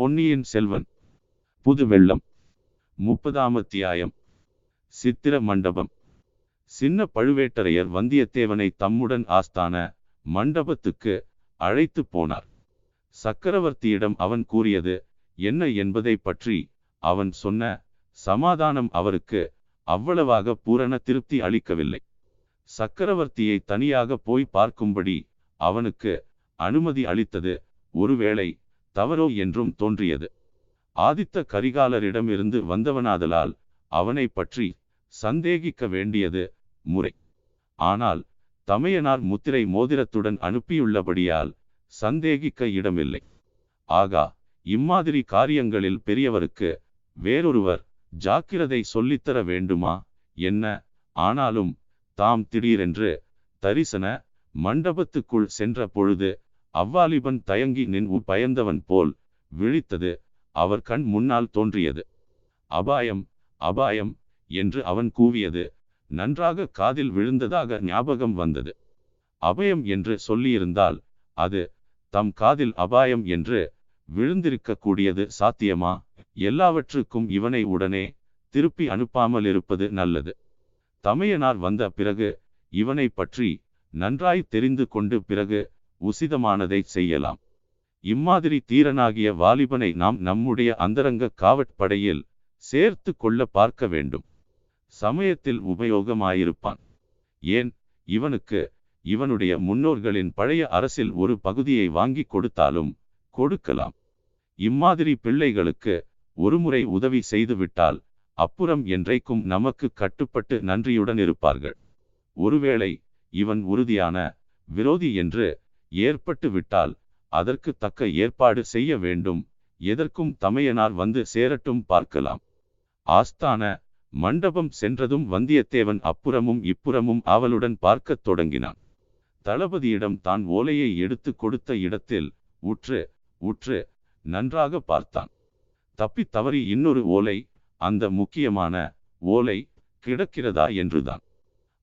பொன்னியின் செல்வன். புது வெள்ளம். முப்பதாம் அத்தியாயம். சித்திர மண்டபம். சின்ன பழுவேட்டரையர் வந்தியத்தேவனை தம்முடன் ஆஸ்தான மண்டபத்துக்கு அழைத்து போனார். சக்கரவர்த்தியிடம் அவன் கூறியது என்ன என்பதை பற்றி அவன் சொன்ன சமாதானம் அவருக்கு அவ்வளவாக பூரண திருப்தி அளிக்கவில்லை. சக்கரவர்த்தியை தனியாக போய் பார்க்கும்படி அவனுக்கு அனுமதி அளித்தது ஒருவேளை தவறோ என்றும் தோன்றியது. ஆதித்த கரிகாலரிடமிருந்து வந்தவனாதலால் அவனை பற்றி சந்தேகிக்க வேண்டியது முறை. ஆனால் தமையனார் முத்திரை மோதிரத்துடன் அனுப்பியுள்ளபடியால் சந்தேகிக்க இடமில்லை. ஆகா இம்மாதிரி காரியங்களில் பெரியவருக்கு வேறொருவர் ஜாக்கிரதை சொல்லித்தர வேண்டுமா? என்ன? ஆனாலும் தாம் திடீரென்று தரிசன மண்டபத்துக்குள் சென்ற பொழுது அவ்வாலிபன் தயங்கி நின் பயந்தவன் போல் விழித்தது அவர் கண் முன்னால் தோன்றியது. அபாயம் அபாயம் என்று அவன் கூவியது. நன்றாக காதில் விழுந்ததாக ஞாபகம் வந்தது. அபயம் என்று சொல்லியிருந்தால் அது தம் காதில் அபாயம் என்று விழுந்திருக்கக்கூடியது சாத்தியமா? எல்லாவற்றுக்கும் இவனை உடனே திருப்பி அனுப்பாமல் இருப்பது நல்லது. தமையனார் வந்த பிறகு இவனை பற்றி நன்றாய் தெரிந்து கொண்டு பிறகு உசிதமானதை செய்யலாம். இம்மாதிரி தீரனாகிய வாலிபனை நாம் நம்முடைய அந்தரங்க காவற்படையில் சேர்த்து கொள்ள பார்க்க வேண்டும். சமயத்தில் உபயோகமாயிருப்பான். ஏன்? இவனுக்கு இவனுடைய முன்னோர்களின் பழைய அரசில் ஒரு பகுதியை வாங்கி கொடுத்தாலும் கொடுக்கலாம். இம்மாதிரி பிள்ளைகளுக்கு ஒருமுறை உதவி செய்துவிட்டால் அப்புறம் என்றைக்கும் நமக்கு கட்டுப்பட்டு நன்றியுடன் இருப்பார்கள். ஒருவேளை இவன் உறுதியான விரோதி என்று ஏற்பட்டு விட்டால் அதற்கு தக்க ஏற்பாடு செய்ய வேண்டும். எதற்கும் தமையனார் வந்து சேரட்டும் பார்க்கலாம். ஆஸ்தான மண்டபம் சென்றதும் வந்தியத்தேவன் அப்புறமும் இப்புறமும் அவளுடன் பார்க்கத் தொடங்கினான். தளபதியிடம் தான் ஓலையை எடுத்து கொடுத்த இடத்தில் உற்று உற்று நன்றாக பார்த்தான். தப்பி தவறி இன்னொரு ஓலை அந்த முக்கியமான ஓலை கிடக்கிறதா என்றுதான்.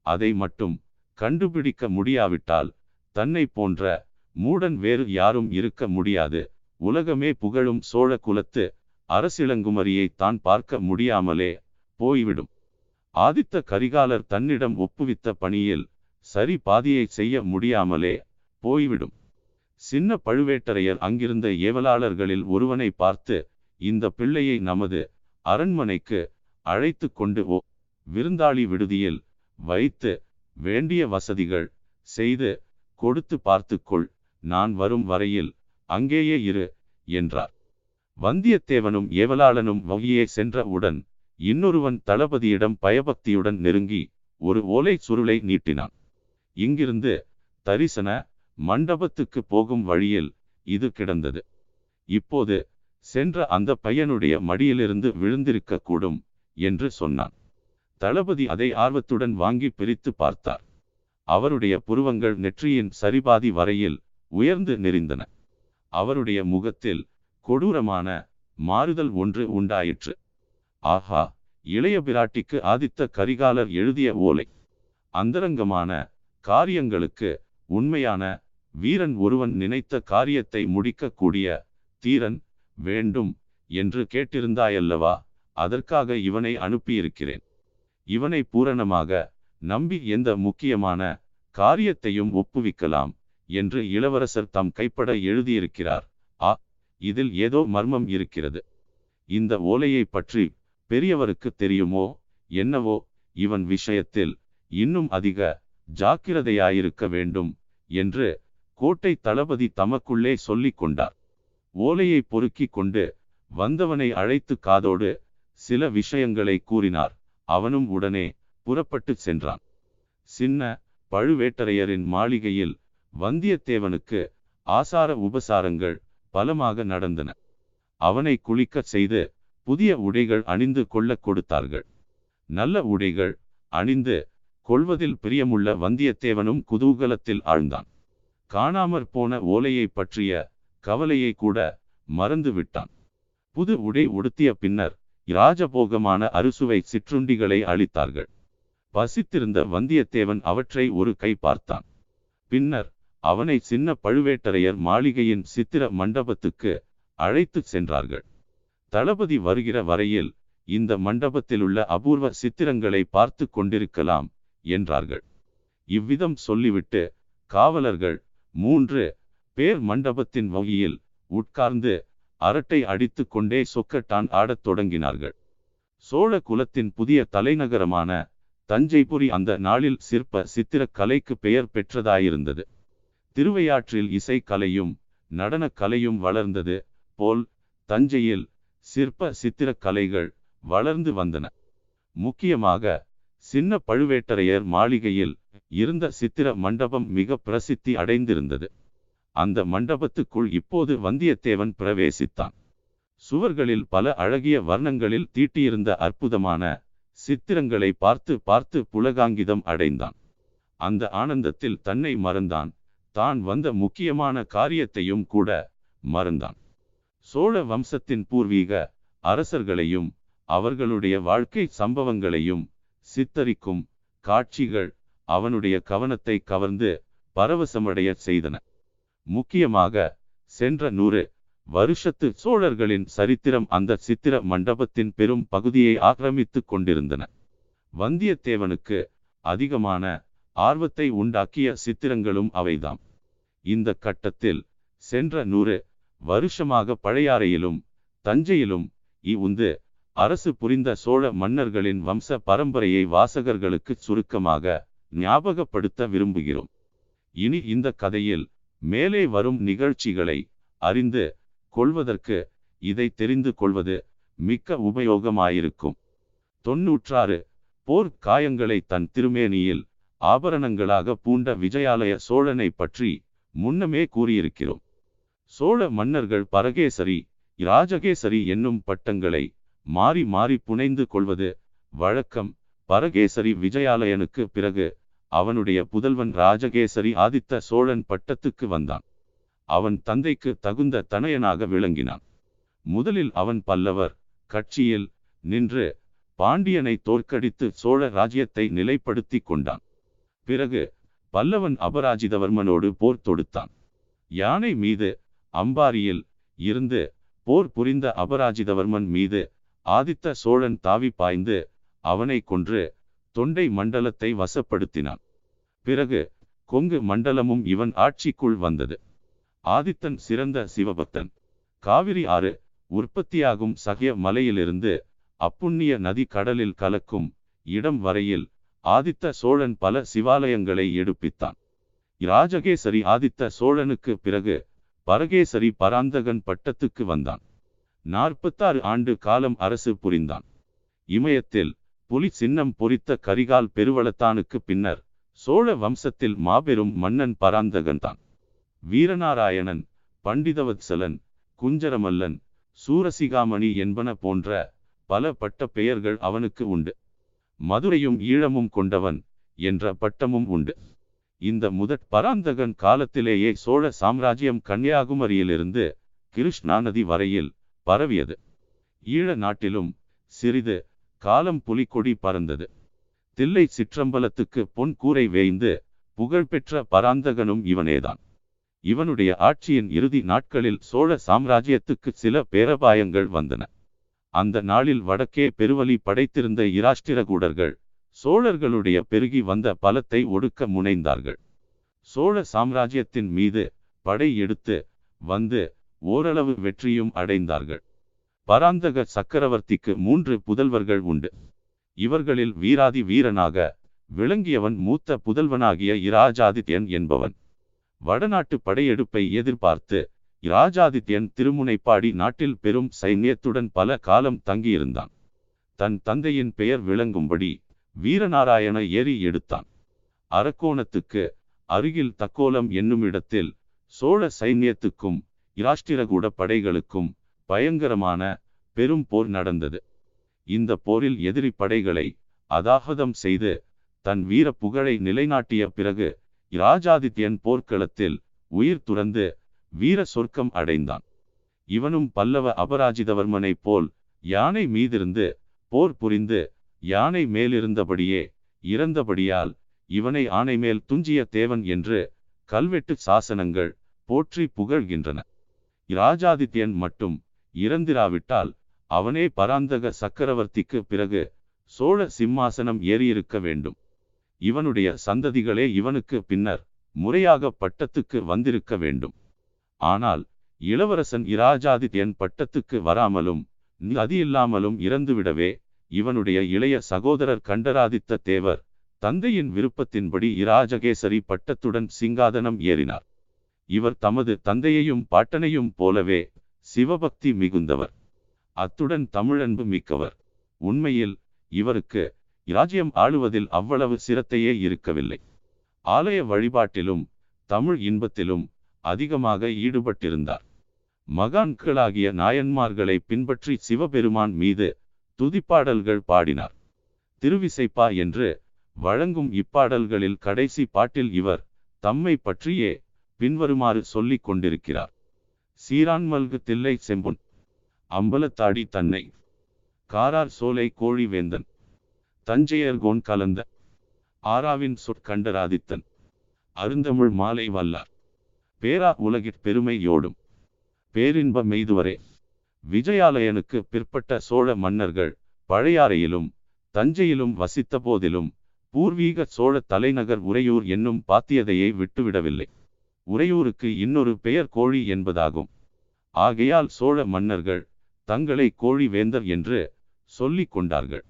அதை மட்டும் கண்டுபிடிக்க முடியாவிட்டால் தன்னை போன்ற மூடன் வேறு யாரும் இருக்க முடியாது. உலகமே புகழும் சோழ குலத்து அரசிளங்குமரியை தான் பார்க்க முடியாமலே போய்விடும். ஆதித்த கரிகாலர் தன்னிடம் ஒப்புவித்த பணியில் சரி பாதியை செய்ய முடியாமலே போய்விடும். சின்ன பழுவேட்டரையர் அங்கிருந்த ஏவலாளர்களில் ஒருவனை பார்த்து இந்த பிள்ளையை நமது அரண்மனைக்கு அழைத்து கொண்டு ஓ விருந்தாளி விடுதியில் வைத்து வேண்டிய வசதிகள் செய்து கொடுத்து பார்த்துக்கொள் நான் வரும் வரையில் அங்கேயே இரு என்றார். வந்தியத்தேவனும் ஏவலாளனும் வகையே சென்றவுடன் இன்னொருவன் தளபதியிடம் பயபக்தியுடன் நெருங்கி ஒரு ஓலை சுருளை நீட்டினான். இங்கிருந்து தரிசன மண்டபத்துக்கு போகும் வழியில் இது கிடந்தது. இப்போது சென்ற அந்த பையனுடைய மடியிலிருந்து விழுந்திருக்க கூடும் என்று சொன்னான். தளபதி அதை ஆர்வத்துடன் வாங்கி பிரித்து பார்த்தார். அவருடைய புருவங்கள் நெற்றியின் சரிபாதி வரையில் உயர்ந்து நெறிந்தன அவருடைய முகத்தில் கொடூரமான மாறுதல் ஒன்று உண்டாயிற்று. ஆஹா இளைய பிராட்டிக்கு ஆதித்த கரிகாலர் எழுதிய ஓலை. அந்தரங்கமான காரியங்களுக்கு உண்மையான வீரன் ஒருவன் நினைத்த காரியத்தை முடிக்கக்கூடிய தீரன் வேண்டும் என்று கேட்டிருந்தாயல்லவா? அதற்காக இவனை அனுப்பியிருக்கிறேன். இவனை பூரணமாக நம்பி எந்த முக்கியமான காரியத்தையும் ஒப்புவிக்கலாம் என்று இளவரசர் தம் கைப்பட எழுதியிருக்கிறார். ஆ இதில் ஏதோ மர்மம் இருக்கிறது. இந்த ஓலையை பற்றி பெரியவருக்கு தெரியுமோ என்னவோ இவன் விஷயத்தில் இன்னும் அதிக ஜாக்கிரதையாயிருக்க வேண்டும் என்று கோட்டை தளபதி தமக்குள்ளே சொல்லிக் கொண்டார். ஓலையை பொறுக்கிக் கொண்டு வந்தவனை அழைத்து காதோடு சில விஷயங்களை கூறினார். அவனும் உடனே புறப்பட்டு சென்றான். சின்ன பழுவேட்டரையரின் மாளிகையில் வந்தியத்தேவனுக்கு ஆசார உபசாரங்கள் பலமாக நடந்தன. அவனை குளிக்கச் செய்து புதிய உடைகள் அணிந்து கொள்ள கொடுத்தார்கள். நல்ல உடைகள் அணிந்து கொள்வதில் பிரியமுள்ள வந்தியத்தேவனும் குதூகலத்தில் ஆழ்ந்தான். காணாமற் போன ஓலையை பற்றிய கவலையை கூட மறந்து விட்டான். புது உடை உடுத்திய பின்னர் இராஜபோகமான அறுசுவை சிற்றுண்டிகளை அளித்தார்கள் பசித்திருந்த வந்தியத்தேவன் அவற்றை ஒரு கை பார்த்தான். பின்னர் அவனை சின்ன பழுவேட்டரையர் மாளிகையின் சித்திர மண்டபத்துக்கு அழைத்து சென்றார்கள். தளபதி வருகிற வரையில் இந்த மண்டபத்திலுள்ள அபூர்வ சித்திரங்களை பார்த்து கொண்டிருக்கலாம் என்றார்கள். இவ்விதம் சொல்லிவிட்டு காவலர்கள் மூன்று பேர் மண்டபத்தின் வகையில் உட்கார்ந்து அரட்டை அடித்து கொண்டே சொக்கட்டான் ஆடத் தொடங்கினார்கள். சோழ குலத்தின் புதிய தலைநகரமான தஞ்சைபுரி அந்த நாளில் சிற்ப சித்திரக் கலைக்கு பெயர் பெற்றதாயிருந்தது. திருவையாற்றில் இசைக்கலையும் நடனக் கலையும் வளர்ந்தது போல் தஞ்சையில் சிற்ப சித்திரக் கலைகள் வளர்ந்து வந்தன. முக்கியமாக சின்ன பழுவேட்டரையர் மாளிகையில் இருந்த சித்திர மண்டபம் மிக பிரசித்தி அடைந்திருந்தது. அந்த மண்டபத்துக்குள் இப்போது வந்தியத்தேவன் பிரவேசித்தான். சுவர்களில் பல அழகிய வர்ணங்களில் தீட்டியிருந்த அற்புதமான சித்திரங்களை பார்த்து பார்த்து புலகாங்கிதம் அடைந்தான். அந்த ஆனந்தத்தில் தன்னை மறந்தான். தான் வந்த முக்கியமான காரியத்தையும் கூட மறந்தான். சோழ வம்சத்தின் பூர்வீக அரசர்களையும் அவர்களுடைய வாழ்க்கை சம்பவங்களையும் சித்தரிக்கும் காட்சிகள் அவனுடைய கவனத்தை கவர்ந்து பரவசமடைய செய்தன. முக்கியமாக சென்ற நூறு வருஷத்து சோழர்களின் சரித்திரம் அந்த சித்திர மண்டபத்தின் பெரும் பகுதியை ஆக்கிரமித்து கொண்டிருந்தன. வந்தியத்தேவனுக்கு அதிகமான ஆர்வத்தை உண்டாக்கிய சித்திரங்களும் அவைதாம். இந்த கட்டத்தில் சென்ற நூறு வருஷமாக பழையாறையிலும் தஞ்சையிலும் இவுந்து அரசு புரிந்த சோழ மன்னர்களின் வம்ச பரம்பரையை வாசகர்களுக்கு சுருக்கமாக ஞாபகப்படுத்த விரும்புகிறோம். இனி இந்த கதையில் மேலே வரும் நிகழ்ச்சிகளை அறிந்து கொள்வதற்கு இதை தெரிந்து கொள்வது மிக்க உபயோகமாயிருக்கும். தொன்னூற்றாறு. போர் காயங்களை தன் திருமேனியில் ஆபரணங்களாக பூண்ட விஜயாலய சோழனை பற்றி முன்னமே கூறியிருக்கிறோம். சோழ மன்னர்கள் பரகேசரி இராஜகேசரி என்னும் பட்டங்களை மாறி மாறி புனைந்து கொள்வது வழக்கம். பரகேசரி விஜயாலயனுக்கு பிறகு அவனுடைய புதல்வன் ராஜகேசரி ஆதித்த சோழன் பட்டத்துக்கு வந்தான். அவன் தந்தைக்கு தகுந்த தனையனாக விளங்கினான். முதலில் அவன் பல்லவர் கட்சியில் நின்று பாண்டியனை தோற்கடித்து சோழ ராஜ்யத்தை நிலைப்படுத்தி கொண்டான். பிறகு பல்லவன் அபராஜிதவர்மனோடு போர் தொடுத்தான். யானை மீது அம்பாரியில் இருந்து போர் புரிந்த அபராஜிதவர்மன் மீது ஆதித்த சோழன் தாவி பாய்ந்து அவனை கொன்று தொண்டை மண்டலத்தை வசப்படுத்தினான். பிறகு கொங்கு மண்டலமும் இவன் ஆட்சிக்குள் வந்தது. ஆதித்தன் சிறந்த சிவபக்தன். காவிரி ஆறு உற்பத்தியாகும் சகிய மலையிலிருந்து அப்புண்ணிய நதி கடலில் கலக்கும் இடம் வரையில் ஆதித்த சோழன் பல சிவாலயங்களை எடுப்பித்தான். இராஜகேசரி ஆதித்த சோழனுக்கு பிறகு பரகேசரி பராந்தகன் பட்டத்துக்கு வந்தான். நாற்பத்தாறு ஆண்டு காலம் அரசு புரிந்தான். இமயத்தில் புலி சின்னம் பொறித்த கரிகால் பெருவளத்தானுக்கு பின்னர் சோழ வம்சத்தில் மாபெரும் மன்னன் பராந்தகன் தான் வீரநாராயணன் பண்டிதவத்சலன் குஞ்சரமல்லன் சூரசிகாமணி என்பன போன்ற பல பட்ட பெயர்கள் அவனுக்கு உண்டு. மதுரையும் ஈழமும் கொண்டவன் என்ற பட்டமும் உண்டு. இந்த முதற் பராந்தகன் காலத்திலேயே சோழ சாம்ராஜ்யம் கன்னியாகுமரியிலிருந்து கிருஷ்ணா நதி வரையில் பரவியது. ஈழ நாட்டிலும் சிறிது காலம் புலிக்கொடி பறந்தது. தில்லை சிற்றம்பலத்துக்கு பொன் கூரை வேய்ந்து புகழ்பெற்ற பராந்தகனும் இவனேதான். இவனுடைய ஆட்சியின் இறுதி நாட்களில் சோழ சாம்ராஜ்யத்துக்கு சில பேரபாயங்கள் வந்தன. அந்த நாளில் வடக்கே பெருவலி படைத்திருந்த இராஷ்டிரகூடர்கள் சோழர்களுடைய பெருகி வந்த பலத்தை ஒடுக்க முனைந்தார்கள். சோழ சாம்ராஜ்யத்தின் மீது படை எடுத்து வந்து ஓரளவு வெற்றியும் அடைந்தார்கள். பராந்தக சக்கரவர்த்திக்கு மூன்று புதல்வர்கள் உண்டு. இவர்களில் வீராதி வீரனாக விளங்கியவன் மூத்த புதல்வனாகிய இராஜாதித்யன் என்பவன். வடநாட்டு படையெடுப்பை எதிர்பார்த்து இராஜாதித்யன் திருமுனைப்பாடி நாட்டில் பெரும் சைன்யத்துடன் பல காலம் தங்கியிருந்தான். தன் தந்தையின் பெயர் விளங்கும்படி வீரநாராயண ஏறி எடுத்தான். அரக்கோணத்துக்கு அருகில் தக்கோலம் என்னுமிடத்தில் சோழ சைன்யத்துக்கும் இராஷ்டிரகூட படைகளுக்கும் பயங்கரமான பெரும் போர் நடந்தது. இந்த போரில் எதிரி படைகளை அதாகதம் செய்து தன் வீர புகழை நிலைநாட்டிய பிறகு இராஜாதித்யன் போர்க்களத்தில் உயிர் துறந்து வீர சொர்க்கம் அடைந்தான். இவனும் பல்லவ அபராஜிதவர்மனைப் போல் யானை மீதிருந்து போர் புரிந்து யானை மேலிருந்தபடியே இறந்தபடியால் இவனை ஆணை மேல் துஞ்சிய தேவன் என்று கல்வெட்டு சாசனங்கள் போற்றி புகழ்கின்றன. இராஜாதித்யன் மட்டும் இறந்திராவிட்டால் அவனே பராந்தக சக்கரவர்த்திக்கு பிறகு சோழ சிம்மாசனம் ஏறியிருக்க வேண்டும். இவனுடைய சந்ததிகளே இவனுக்கு பின்னர் முறையாக பட்டத்துக்கு வந்திருக்க வேண்டும். ஆனால் இளவரசன் இராஜாதித்யன் பட்டத்துக்கு வராமலும் நதியில்லாமலும் இறந்துவிடவே இவனுடைய இளைய சகோதரர் கண்டராதித்த தேவர் தந்தையின் விருப்பத்தின்படி இராஜகேசரி பட்டத்துடன் சிங்காதனம் ஏறினார். இவர் தமது தந்தையையும் பாட்டனையும் போலவே சிவபக்தி மிகுந்தவர். அத்துடன் தமிழன்பு மிக்கவர். உண்மையில் இவருக்கு இராஜ்யம் ஆளுவதில் அவ்வளவு சிரத்தையே இருக்கவில்லை. ஆலய வழிபாட்டிலும் தமிழ் இன்பத்திலும் அதிகமாக ஈடுபட்டிருந்தார். மகான்களாகிய நாயன்மார்களை பின்பற்றி சிவபெருமான் மீது துதிப்பாடல்கள் பாடினார். திருவிசைப்பா என்று வழங்கும் இப்பாடல்களில் கடைசி பாட்டில் இவர் தம்மை பற்றியே பின்வருமாறு சொல்லிக் கொண்டிருக்கிறார். சீரான்மல்கு தில்லை செம்பொன் அம்பலத்தாடி தன்னை காரார் சோலை கோழி வேந்தன் தஞ்சையர்கோன் கலந்த ஆராவின் சொற்கண்டராதித்தன் அருந்தமிழ் மாலை வல்லார். பேரா உலகிற் பெருமையோடும் பேரின்ப மெய்துவரே. விஜயாலயனுக்கு பிற்பட்ட சோழ மன்னர்கள் பழையாறையிலும் தஞ்சையிலும் வசித்த போதிலும் பூர்வீக சோழ தலைநகர் உறையூர் என்னும் பாத்தியதையை விட்டுவிடவில்லை. உறையூருக்கு இன்னொரு பெயர் கோழி என்பதாகும். ஆகையால் சோழ மன்னர்கள் தங்களை கோழி வேந்தர் என்று சொல்லிக் கொண்டார்கள்.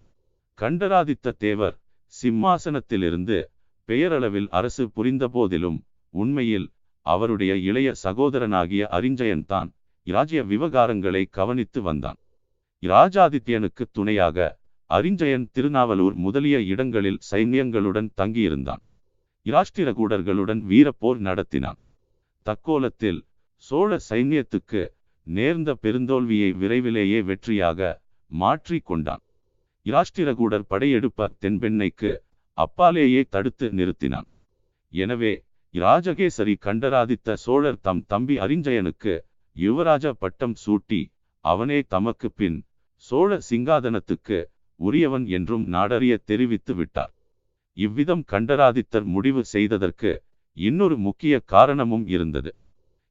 கண்டராதித்த தேவர் சிம்மாசனத்திலிருந்து பெயரளவில் அரசு புரிந்த போதிலும் உண்மையில் அவருடைய இளைய சகோதரனாகிய அரிஞ்சயன்தான் இராஜ்ய விவகாரங்களை கவனித்து வந்தான். இராஜாதித்யனுக்கு துணையாக அரிஞ்சயன் திருநாவலூர் முதலிய இடங்களில் சைன்யங்களுடன் தங்கியிருந்தான். இராஷ்டிரகூடர்களுடன் வீரப்போர் நடத்தினான். தக்கோலத்தில் சோழ சைன்யத்துக்கு நேர்ந்த பெருந்தோல்வியை விரைவிலேயே வெற்றியாக மாற்றி கொண்டான். இராஷ்டிரகூடர் படையெடுப்ப தென்பெண்ணைக்கு அப்பாலேயே தடுத்து நிறுத்தினான். எனவே இராஜகேசரி கண்டராதித்த சோழர் தம் தம்பி அரிஞ்சயனுக்கு யுவராஜ பட்டம் சூட்டி அவனே தமக்கு பின் சோழ சிங்காதனத்துக்கு உரியவன் என்றும் நாடறிய தெரிவித்து விட்டார். இவ்விதம் கண்டராதித்தர் முடிவு செய்ததற்கு இன்னொரு முக்கிய காரணமும் இருந்தது.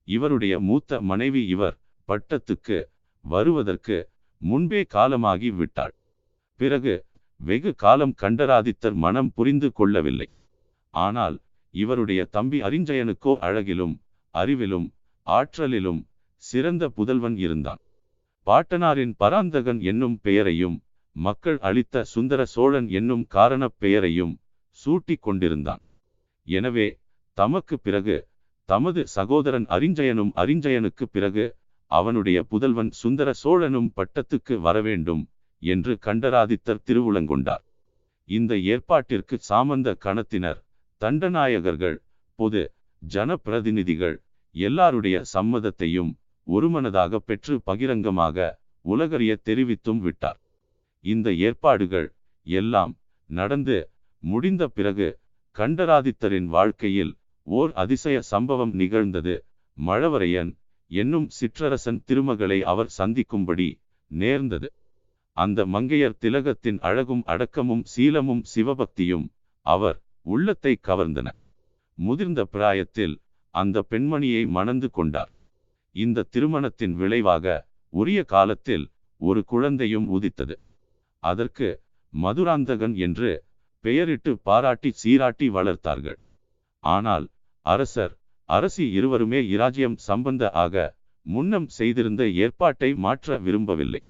இவருடைய மூத்த மனைவி இவர் பட்டத்துக்கு வருவதற்கு முன்பே காலமாகி விட்டாள். பிறகு வெகு காலம் கண்டராதித்தர் மனம் புரிந்து கொள்ளவில்லை. ஆனால் இவருடைய தம்பி அரிஞ்சயனுக்கோ அழகிலும் அறிவிலும் ஆற்றலிலும் சிறந்த புதல்வன் இருந்தான். பாட்டனாரின் பராந்தகன் என்னும் பெயரையும் மக்கள் அளித்த சுந்தர சோழன் என்னும் காரணப் பெயரையும் சூட்டிக் கொண்டிருந்தான். எனவே தமக்கு பிறகு தமது சகோதரன் அரிஞ்சயனும் அறிஞ்சயனுக்கு பிறகு அவனுடைய புதல்வன் சுந்தர சோழனும் பட்டத்துக்கு வரவேண்டும் என்று கண்டராதித்தர் திருவுளங்கொண்டார். இந்த ஏற்பாட்டிற்கு சாமந்த கணத்தினர் தண்டநாயகர்கள் பொது ஜனப்பிரதிநிதிகள் எல்லாருடைய சம்மதத்தையும் ஒருமனதாக பெற்று பகிரங்கமாக உலகறிய தெரிவித்தும் விட்டார். இந்த ஏற்பாடுகள் எல்லாம் நடந்து முடிந்த பிறகு கண்டராதித்தரின் வாழ்க்கையில் ஓர் அதிசய சம்பவம் நிகழ்ந்தது. மழவரையன் என்னும் சிற்றரசன் திருமகளை அவர் சந்திக்கும்படி நேர்ந்தது. அந்த மங்கையர் திலகத்தின் அழகும் அடக்கமும் சீலமும் சிவபக்தியும் அவர் உள்ளத்தை கவர்ந்தன. முதிர்ந்த பிராயத்தில் அந்த பெண்மணியை மணந்து கொண்டார். இந்த திருமணத்தின் விளைவாக உரிய காலத்தில் ஒரு குழந்தையும் உதித்தது. அதற்கு மதுராந்தகன் என்று பெயரிட்டு பாராட்டி சீராட்டி வளர்த்தார்கள். ஆனால் அரசர் அரசி இருவருமே இராஜ்யம் சம்பந்த ஆக முன்னம் செய்திருந்த ஏற்பாட்டை மாற்ற விரும்பவில்லை.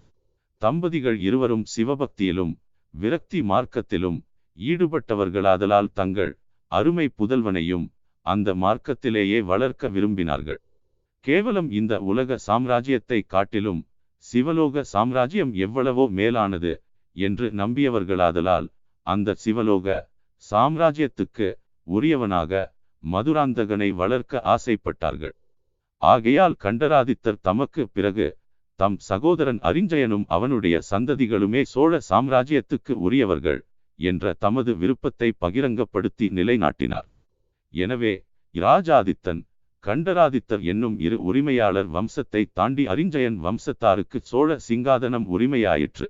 தம்பதிகள் இருவரும் சிவபக்தியிலும் விரக்தி மார்க்கத்திலும் ஈடுபட்டவர்களாதலால் தங்கள் அருமை புதல்வனையும் அந்த மார்க்கத்திலேயே வளர்க்க விரும்பினார்கள். கேவலம் இந்த உலக சாம்ராஜ்யத்தை காட்டிலும் சிவலோக சாம்ராஜ்யம் எவ்வளவோ மேலானது என்று நம்பியவர்களாதலால் அந்த சிவலோக சாம்ராஜ்யத்துக்கு உரியவனாக மதுராந்தகனை வளர்க்க ஆசைப்பட்டார்கள். ஆகையால் கண்டராதித்தர் தமக்கு பிறகு தம் சகோதரன் அரிஞ்சயனும் அவனுடைய சந்ததிகளுமே சோழ சாம்ராஜ்யத்துக்கு உரியவர்கள் என்ற தமது விருப்பத்தை பகிரங்கப்படுத்தி நிலைநாட்டினார். எனவே இராஜாதித்தன் கண்டராதித்தர் என்னும் இரு உரிமையாளர் வம்சத்தை தாண்டி அரிஞ்சயன் வம்சத்தாருக்கு சோழ சிங்காதனம் உரிமையாயிற்று.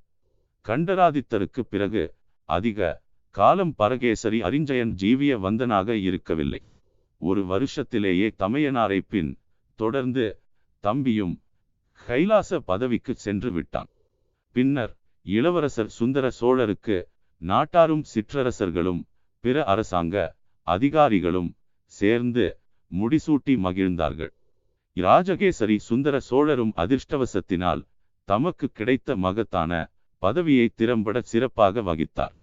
கண்டராதித்தருக்கு பிறகு அதிக காலம் பரகேசரி அரிஞ்சயன் ஜீவிய வந்தனாக இருக்கவில்லை. ஒரு வருஷத்திலேயே தமையனாரை பின் தொடர்ந்து தம்பியும் கைலாச பதவிக்கு சென்று விட்டான். பின்னர் இளவரசர் சுந்தர சோழருக்கு நாட்டாரும் சிற்றரசர்களும் பிற அரசாங்க அதிகாரிகளும் சேர்ந்து முடிசூட்டி மகிழ்ந்தார்கள். ராஜகேசரி சுந்தர சோழரும் அதிர்ஷ்டவசத்தினால் தமக்கு கிடைத்த மகத்தான பதவியை திறம்பட சிறப்பாக வகித்தார்.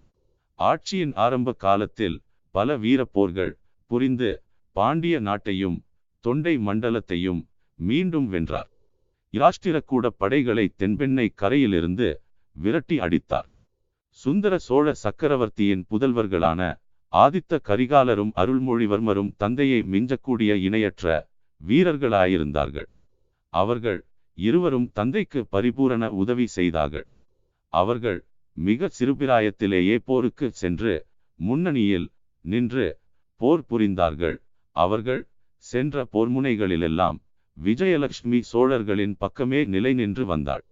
ஆட்சியின் ஆரம்ப காலத்தில் பல வீரப்போர்கள் புரிந்து பாண்டிய நாட்டையும் தொண்டை மண்டலத்தையும் மீண்டும் வென்றார். இராஷ்டிரக்கூட படைகளை தென்பெண்ணை கரையிலிருந்து விரட்டி அடித்தார். சுந்தர சோழ சக்கரவர்த்தியின் புதல்வர்களான ஆதித்த கரிகாலரும் அருள்மொழிவர்மரும் தந்தையை மிஞ்சக்கூடிய இணையற்ற வீரர்களாயிருந்தார்கள். அவர்கள் இருவரும் தந்தைக்கு பரிபூரண உதவி செய்தார்கள். அவர்கள் மிக சிறுபிராயத்திலேயே போருக்கு சென்று முன்னணியில் நின்று போர் புரிந்தார்கள். அவர்கள் சென்ற போர்முனைகளிலெல்லாம் விஜயலட்சுமி சோழர்களின் பக்கமே நிலை நின்று வந்தாள்.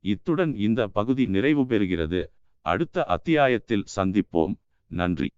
இத்துடன் இந்த பகுதி நிறைவு பெறுகிறது. அடுத்த அத்தியாயத்தில் சந்திப்போம். நன்றி.